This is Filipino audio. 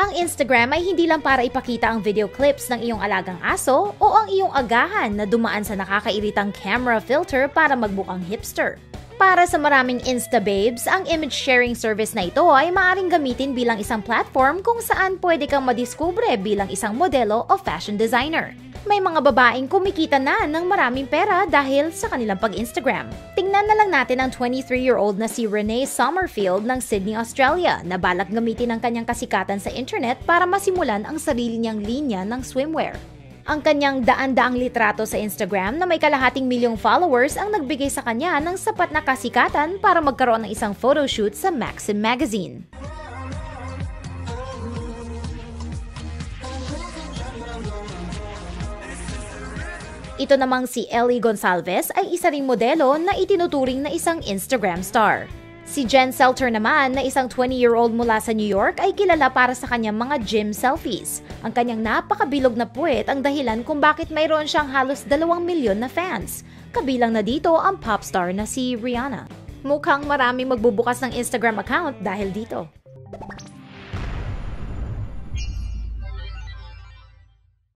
Ang Instagram ay hindi lang para ipakita ang video clips ng iyong alagang aso o ang iyong agahan na dumaan sa nakakairitang camera filter para magbukang hipster. Para sa maraming Insta-babes, ang image sharing service na ito ay maaaring gamitin bilang isang platform kung saan pwede kang madiskubre bilang isang modelo o fashion designer. May mga babaeng kumikita na ng maraming pera dahil sa kanilang pag-Instagram. Tingnan na lang natin ang 23-year-old na si Renee Summerfield ng Sydney, Australia na balak gamitin ang kanyang kasikatan sa internet para masimulan ang sarili niyang linya ng swimwear. Ang kanyang daan-daang litrato sa Instagram na may kalahating milyong followers ang nagbigay sa kanya ng sapat na kasikatan para magkaroon ng isang photoshoot sa Maxim Magazine. Ito namang si Ellie Gonsalves ay isa ring modelo na itinuturing na isang Instagram star. Si Jen Selter naman na isang 20-year-old mula sa New York ay kilala para sa kanyang mga gym selfies. Ang kanyang napakabilog na puwet ang dahilan kung bakit mayroon siyang halos 2 milyon na fans. Kabilang na dito ang pop star na si Rihanna. Mukhang maraming magbubukas ng Instagram account dahil dito.